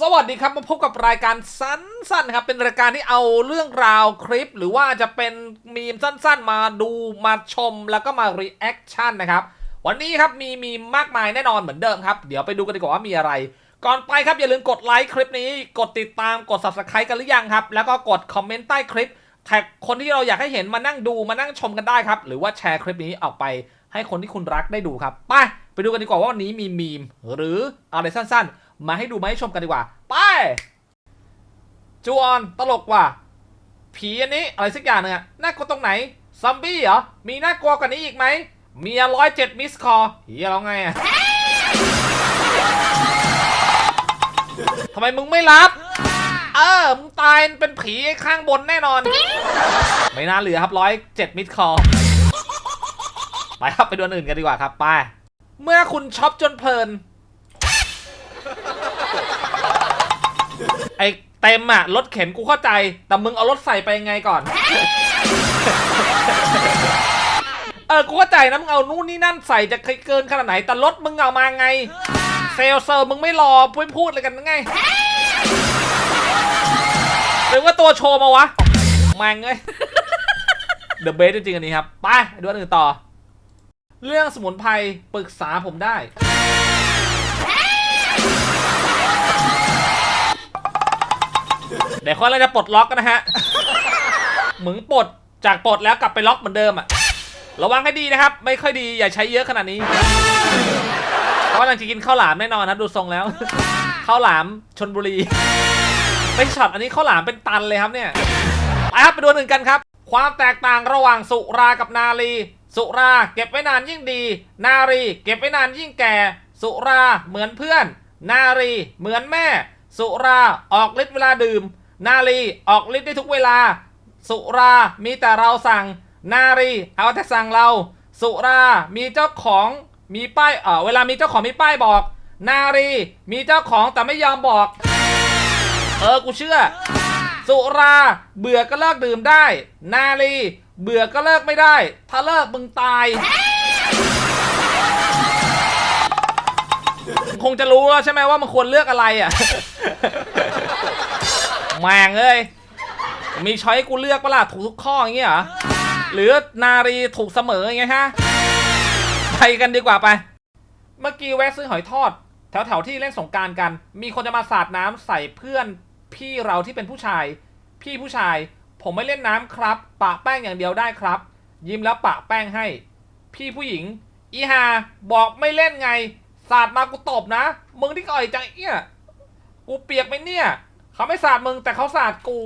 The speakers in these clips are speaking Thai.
สวัสดีครับมาพบกับรายการสั้นๆครับเป็นรายการที่เอาเรื่องราวคลิป หรือว่าจะเป็นมีมสั้นๆ มาดูมาชมแล้วก็มารีแอคชั่นนะครับวันนี้ครับมีมีมากมายแน่นอนเหมือนเดิมครับ เดี๋ยวไปดูกันดีกว่าว่ามีอะไร ก่อนไปครับอย่าลืมกดไลค์คลิปนี้ กดติดตามกด subscribe กันหรือยังครับ แล้วก็กดคอมเมนต์ใต้คลิปแท็กคนที่เราอยากให้เห็นมานั่งดูมานั่งชมกันได้ครับ หรือว่าแชร์คลิปนี้ออกไปให้คนที่คุณรักได้ดูครับไปไปดูกันดีกว่าว่าวันนี้มีมีมหรืออะไรสั้นๆ มาให้ดูมาให้ชมกันดีกว่า ไป จูออนตลกว่ะผีอันนี้อะไรสักอย่างหนึงอะน่ากลัวตรงไหนซอมบี้เหรอ มีน่ากลัวกว่านี้อีกไหมเมียร้อยเจ็ดมิสคอเฮียแล้วไงอะทำไมมึงไม่รับ เออ มึงตายเป็นผีข้างบนแน่นอน ไม่น่าเหลือครับร้อยเจ็ดมิสคอไปครับไปดูอันอื่นกันดีกว่าครับ ไป เมื่อคุณช็อปจนเพลิน อเต็มอะรถเข็นกูเข้าใจ แต่มึงเอารถใส่ไปยังไงก่อน เออ กูเข้าใจนะมึงเอานู่นนี่นั่นใส่จะเกินขนาดไหน แต่รถมึงเอามาไง เซลเซอร์มึงไม่รอพูดพูดเลยกันไงหรือว่าตัวโชว์มาวะม่งเลยเดอะเบสจริงๆอันนี้ครับ ไปดูอันอื่นต่อ เรื่องสมุนไพรปรึกษาผมได้ เดี๋ยวคนเราจะปลดล็อกกันนะฮะเหมือนปลดจากปลดแล้วกลับไปล็อกเหมือนเดิมอะระวังให้ดีนะครับ ไม่ค่อยดีอย่าใช้เยอะขนาดนี้ เพราะว่าหลังจะกินข้าวหลามแน่นอนครับดูทรงแล้วข้าวหลามชนบุรีไปช็อตอันนี้ข้าวหลามเป็นตันเลยครับเนี่ยไปครับไปดูอันหนึ่งกันครับ ความแตกต่างระหว่างสุรากับนารีสุราเก็บไว้นานยิ่งดี นารี เก็บไว้นานยิ่งแก่ สุราเหมือนเพื่อน นารี เหมือนแม่ สุราออกฤทธิ์เวลาดื่ม นารีออกฤทธิ์ได้ทุกเวลา สุรามีแต่เราสั่ง นารีเอาแต่สั่งเรา สุรามีเจ้าของมีป้ายเออเวลามีเจ้าของมีป้ายบอก นารีมีเจ้าของแต่ไม่ยอมบอก เออกูเชื่อ สุราเบื่อก็เลิกดื่มได้ นาลีเบื่อก็เลิกไม่ได้ ถ้าเลิกมึงตาย คงจะรู้แล้วใช่ไหมว่ามันควรเลือกอะไรอะ แมงเอ้ยมีช้อยกูเลือกปะล่ะถูกทุกข้ออย่างเงี้ยเหรอหรือนารีถูกเสมออย่างเงี้ยฮะไปกันดีกว่าไป เมื่อกี้แวะซื้อหอยทอด แถวแถวๆที่เล่นสงการกัน มีคนจะมาสาดน้ำใส่เพื่อนพี่เราที่เป็นผู้ชาย พี่ผู้ชาย ผมไม่เล่นน้ำครับ ปะแป้งอย่างเดียวได้ครับ ยิ้มแล้วปะแป้งให้ พี่ผู้หญิง อีฮาบอกไม่เล่นไงสาดมากูตบนะ มึงที่ก่อยจังเอี้ยกูเปียกไหมเนี่ย เขาไม่สาดมึงแต่เขาสาดกู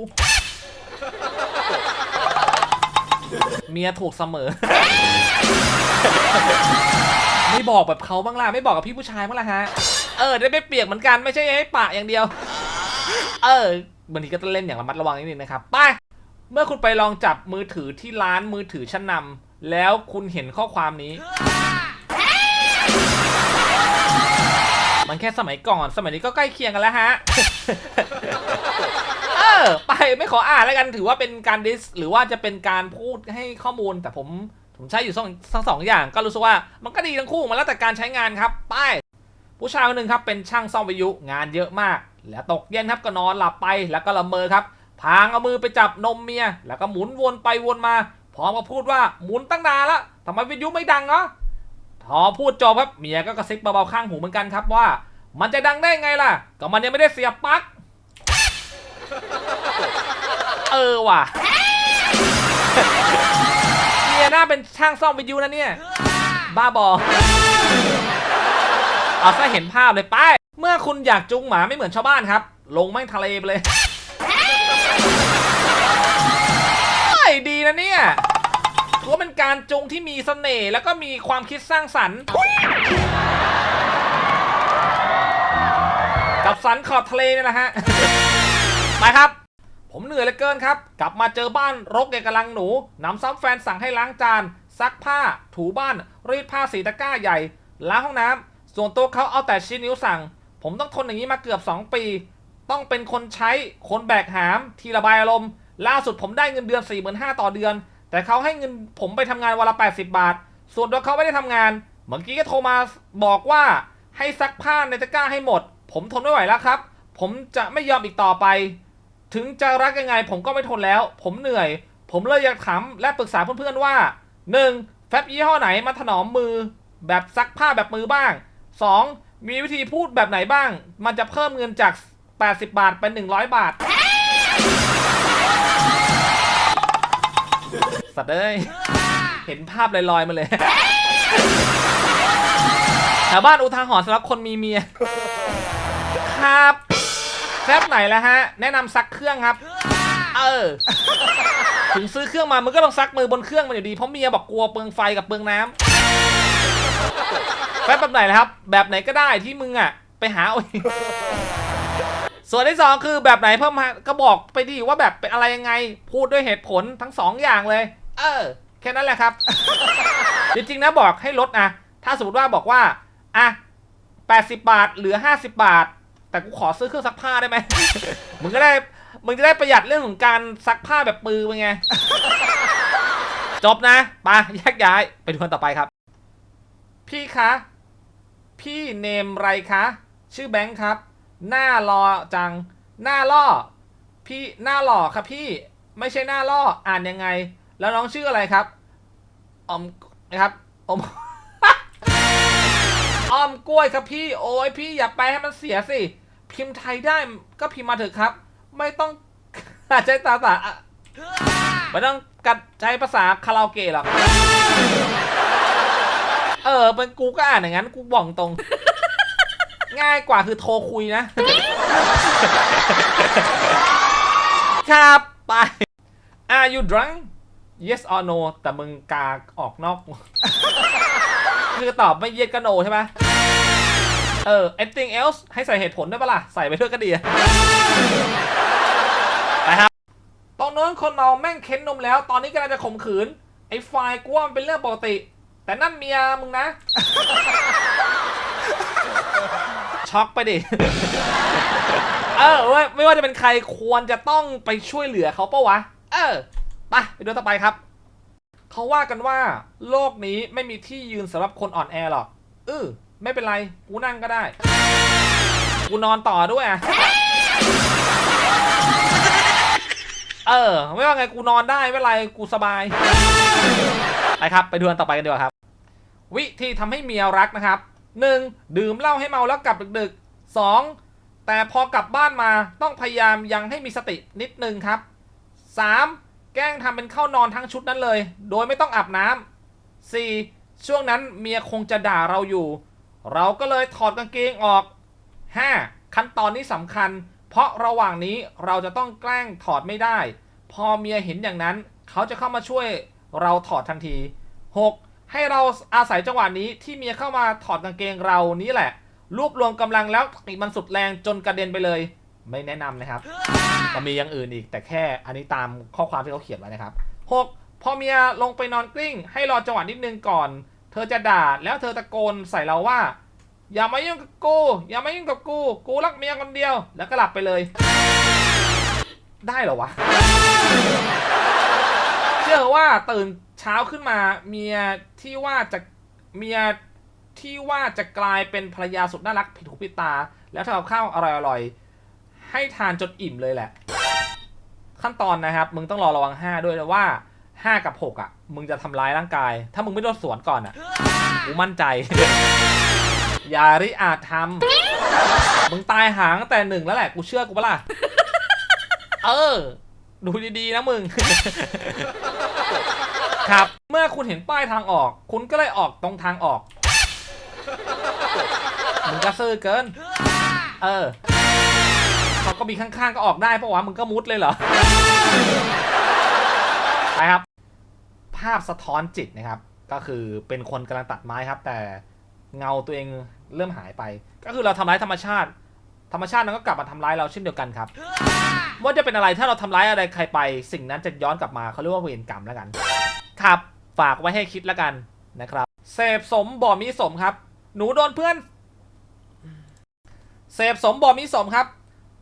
เมียถูกเสมอ ไม่บอกแบบเขาบ้างล่ะไม่บอกกับพี่ผู้ชายบ้างล่ะฮะ เออ ได้ไม่เปียกเหมือนกันไม่ใช่ให้ปะอย่างเดียว เออบางทีก็ต้องเล่นอย่างระมัดระวังนิดนึงนะครับไปเมื่อคุณไปลองจับมือถือที่ร้านมือถือชั้นนำแล้วคุณเห็นข้อความนี้ มันแค่สมัยก่อน สมัยนี้ก็ใกล้เคียงกันแล้วฮะ เออ ไปไม่ขออ่านแล้วกันถือว่าเป็นการดิส หรือว่าจะเป็นการพูดให้ข้อมูล แต่ผมผมใช้อยู่สองทั้งสองอย่าง ก็รู้สึกว่ามันก็ดีทั้งคู่มันแล้วแต่การใช้งานครับ ไป ผู้ชายคนหนึ่งครับเป็นช่างซ่อมวิทยุงานเยอะมาก แล้วตกเย็นครับก็นอนหลับไปแล้วก็ละเมอครับพางเอามือไปจับนมเมีย แล้วก็หมุนวนไปวนมาพร้อมกับพูดว่าหมุนตั้งนานละทำไมวิทยุไม่ดังเนาะ พอพูดจบครับเมียก็กระซิบเบาๆข้างหูเหมือนกันครับว่า มันจะดังได้ไงล่ะ ก็มันยังไม่ได้เสียบปลั๊กเออว่ะเมียน่าเป็นช่างซ่อมวิทยุนะเนี่ย บ้าบอเอาซะเห็นภาพเลยไปเมื่อคุณอยากจูงหมาไม่เหมือนชาวบ้านครับ ลงแม่งทะเลไปเลยเฮ้ยดีนะเนี่ย ถือว่าเป็นการจูงที่มีเสน่ห์แล้วก็มีความคิดสร้างสรรค์ กับสันขอบทะเลนี่แหละฮะ ไปครับ ผมเหนื่อยเหลือเกินครับ กลับมาเจอบ้านรกเกกำลังหนูนำซ้ำแฟนสั่งให้ล้างจาน ซักผ้า ถูบ้าน รีดผ้าสีตะกร้าใหญ่ ล้างห้องน้ำส่วนตัวเขาเอาแต่ชี้นิ้วสั่ง ผมต้องทนอย่างนี้มาเกือบ 2 ปี ต้องเป็นคนใช้ คนแบกหาม ทีระบายอารมณ์ ล่าสุดผมได้เงินเดือน4 5 0 0 0ต่อเดือน แต่เขาให้เงินผมไปทำงานวันละ 80 บาท ส่วนตัวเขาไม่ได้ทำงาน เมื่อกี้ก็โทรมาบอกว่าให้ซักผ้าในตะกร้าให้หมด ผมทนไม่ไหวแล้วครับ ผมจะไม่ยอมอีกต่อไป ถึงจะรักยังไง ผมก็ไม่ทนแล้ว ผมเหนื่อย ผมเลยอยากถามและปรึกษาเพื่อนๆว่า 1. แฟบยี่ห้อไหนมาถนอมมือ แบบซักผ้าแบบมือบ้าง 2. มีวิธีพูดแบบไหนบ้าง มันจะเพิ่มเงินจาก 80 บาทเป็น 100 บาท สัตว์เอ้ย เห็นภาพลอยๆมาเลยแถวบ้านอุทาหรณ์สำหรับคนมีเมีย ครับแซบไหนแล้วฮะ แนะนำซักเครื่องครับ เออ ถึงซื้อเครื่องมามึงก็ต้องซักมือบนเครื่องมันอยู่ดี เพราะเมียบอกกลัวเปลืองไฟกับเปลืองน้ำแฟบแบบไหนนะครับ แบบไหนก็ได้ที่มึงอะ ไปหาเอาเองส่วนที่สองคือแบบไหนเพิ่มมาก็บอกไปดิว่าแบบเป็นอะไรยังไง พูดด้วยเหตุผลทั้งสองอย่างเลย เออ แค่นั้นแหละครับ จริงๆนะบอกให้ลดนะถ้าสมมติว่าบอกว่าอะ80 บาทเหลือ 50 บาท แต่กูขอซื้อเครื่องซักผ้าได้ไหม มึงก็ได้ มึงจะได้ประหยัดเรื่องของการซักผ้าแบบมือเป็นไง จบนะไปแยกย้ายไปดูคนต่อไปครับ พี่คะ พี่เนมไรคะ ชื่อแบงค์ครับ หน้ารอจัง หน้าล่อ พี่หน้าหล่อครับพี่ ไม่ใช่หน้าล่อ อ่านยังไง แล้วน้องชื่ออะไรครับอมนะครับอมอมกล้วยครับพี่โอ้ยพี่อย่าไปให้มันเสียสิ พิมพ์ไทยได้ก็พิมพ์มาเถอะครับ ไม่ต้องใช้ภาษาอะไม่ต้องกัดใช้ภาษาคาราโอเกะหรอกเออเป็นกูก็อ่านอย่างนั้น กูบอกตรง ง่ายกว่าคือโทรคุยนะ ครับไป Are you drunk yes or no แต่มึงกาออกนอก คือตอบไม่ yes ก็ no ใช่ไหมเออ anything else ให้ใส่เหตุผลด้วยปะล่ะ ใส่ไปด้วยก็ดีอะไปครับตรงโน้นคนเมาแม่งเค้นนมแล้ว ตอนนี้กำลังจะข่มขืน ไอ้ไฟล์กูว่ามันเป็นเรื่องปกติ แต่นั่นเมียมึงนะ ช็อกไปดิ เออเว้ยไม่ว่าจะเป็นใครควรจะต้องไปช่วยเหลือเขาปะวะ เออ ไปไปดูต่อไปครับ เขาว่ากันว่า โลกนี้ไม่มีที่ยืนสำหรับคนอ่อนแอหรอกเออไม่เป็นไร กูนั่งก็ได้ กูนอนต่อด้วยอะเออ ไม่ว่าไงกูนอนได้ไม่เป็นไรกูสบาย ไปครับ ไปดูอันต่อไปกันดีกว่าครับ วิธีทำให้เมียรักนะครับ 1. ดื่มเหล้าให้เมาแล้วกลับดึกๆ 2. แต่พอกลับบ้านมาต้องพยายามยังให้มีสตินิดนึงครับ 3. แกล้งทำเป็นเข้านอนทั้งชุดนั้นเลย โดยไม่ต้องอาบน้ำ 4. ช่วงนั้นเมียคงจะด่าเราอยู่ เราก็เลยถอดกางเกงออก 5. ขั้นตอนนี้สำคัญ เพราะระหว่างนี้เราจะต้องแกล้งถอดไม่ได้ พอเมียเห็นอย่างนั้น เขาจะเข้ามาช่วยเราถอดทันที 6. ให้เราอาศัยจังหวะนี้ที่เมียเข้ามาถอดกางเกงเรานี้แหละ รวบรวมกำลังแล้วติมันสุดแรงจนกระเด็นไปเลย ไม่แนะนำนะครับ มันมีอย่างอื่นอีก แต่แค่อันนี้ตามข้อความที่เขาเขียนไว้นะครับ 6. พอเมียลงไปนอนกลิ้ง ให้รอจังหวะนิดนึงก่อน เธอจะด่าแล้วเธอตะโกนใส่เราว่า อย่ามายุ่งกับกู อย่ามายุ่งกับกู กูรักเมียคนเดียว แล้วก็หลับไปเลย ได้เหรอวะ เชื่อว่าตื่นเช้าขึ้นมาเมียที่ว่าจะเมียที่ว่าจะกลายเป็นภรรยาสุดน่ารักผิดหูผิดตา แล้วทำกับข้าวอร่อยๆ ให้ทานจนอิ่มเลยแหละ ขั้นตอนนะครับ มึงต้องรอระวัง 5 ด้วยนะว่า 5 กับ 6 อะ มึงจะทำร้ายร่างกาย ถ้ามึงไม่โดนสวนก่อนอะกูมั่นใจ อย่าริอาจทำมึงตายหางแต่หนึ่งแล้วแหละกูเชื่อกูปะล่ะ เออ ดูดีๆนะมึง ครับ เมื่อคุณเห็นป้ายทางออก คุณก็เลยออกตรงทางออก มึงก็ซื่อเกิน เออ ก็มีข้างๆก็ออกได้ปะวะมึงก็มุดเลยเหรอไปครับ ภาพสะท้อนจิตนะครับ ก็คือเป็นคนกำลังตัดไม้ครับ แต่เงาตัวเองเริ่มหายไป ก็คือเราทำร้ายธรรมชาติ ธรรมชาติมันก็กลับมาทำร้ายเราเช่นเดียวกันครับว่าจะเป็นอะไรถ้าเราทำร้ายอะไรใครไป สิ่งนั้นจะย้อนกลับมาเขาเรียกว่าเวรกรรมแล้วกัน ครับฝากไว้ให้คิดแล้วกันนะครับเสพสมบ่มีสมครับ หนูโดนเพื่อนเสพสมบ่มีสมครับ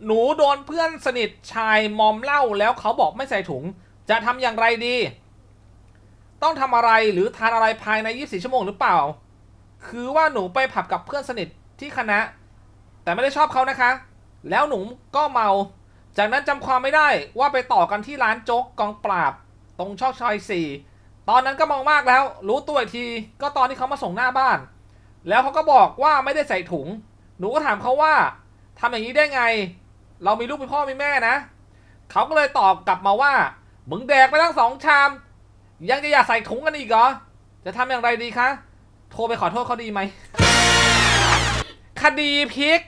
หนูโดนเพื่อนสนิทชายมอมเหล้าแล้วเขาบอกไม่ใส่ถุง จะทำอย่างไรดี ต้องทำอะไรหรือทานอะไรภายใน 24 ชั่วโมงหรือเปล่า คือว่าหนูไปผับกับเพื่อนสนิทที่คณะ แต่ไม่ได้ชอบเขานะคะ แล้วหนูก็เมา จากนั้นจำความไม่ได้ว่าไปต่อกันที่ร้านโจ๊กกองปราบ ตรงช่องชอยสี่ตอนนั้นก็เมองมากแล้ว รู้ตัวอีกที ก็ตอนที่เขามาส่งหน้าบ้าน แล้วเขาก็บอกว่าไม่ได้ใส่ถุง หนูก็ถามเขาว่าทำอย่างนี้ได้ไง เรามีลูกมีพ่อมีแม่นะเขาก็เลยตอบกลับมาว่ามึงแดกไปทั้งสองชาม ยังจะอยากใส่ถุงกันอีกเหรอ จะทำอย่างไรดีคะ โทรไปขอโทษเขาดีไหม คดีพลิก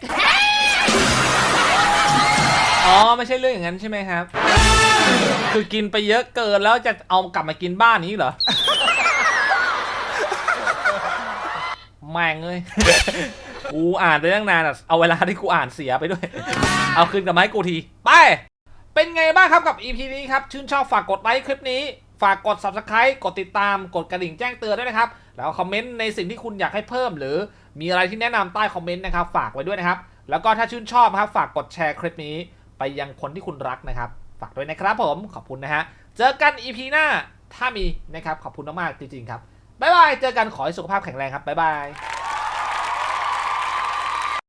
อ๋อ ไม่ใช่เรื่องอย่างนั้นใช่ไหมครับ คือกินไปเยอะเกินแล้วจะเอากลับมากินบ้านนี้เหรอ แม่งเลย กูอ่านไปตั้งนานอะเอาเวลาที่กูอ่านเสียไปด้วย เอาคืนกับไม้กูที ไป เป็นไงบ้างครับกับ EP นี้ครับ ชื่นชอบฝากกดไลค์คลิปนี้ ฝากกด Subscribe กดติดตาม กดกระดิ่งแจ้งเตือนด้วยนะครับ แล้วคอมเมนต์ในสิ่งที่คุณอยากให้เพิ่ม หรือมีอะไรที่แนะนำใต้คอมเมนต์นะครับ ฝากไว้ด้วยนะครับ แล้วก็ถ้าชื่นชอบครับ ฝากกดแชร์คลิปนี้ ไปยังคนที่คุณรักนะครับ ฝากด้วยนะครับผม ขอบคุณนะฮะ เจอกัน EP หน้า ถ้ามีนะครับ ขอบคุณมากๆจริงๆครับ บ๊ายบาย เจอกันขอให้สุขภาพแข็งแรงครับ บ๊ายบาย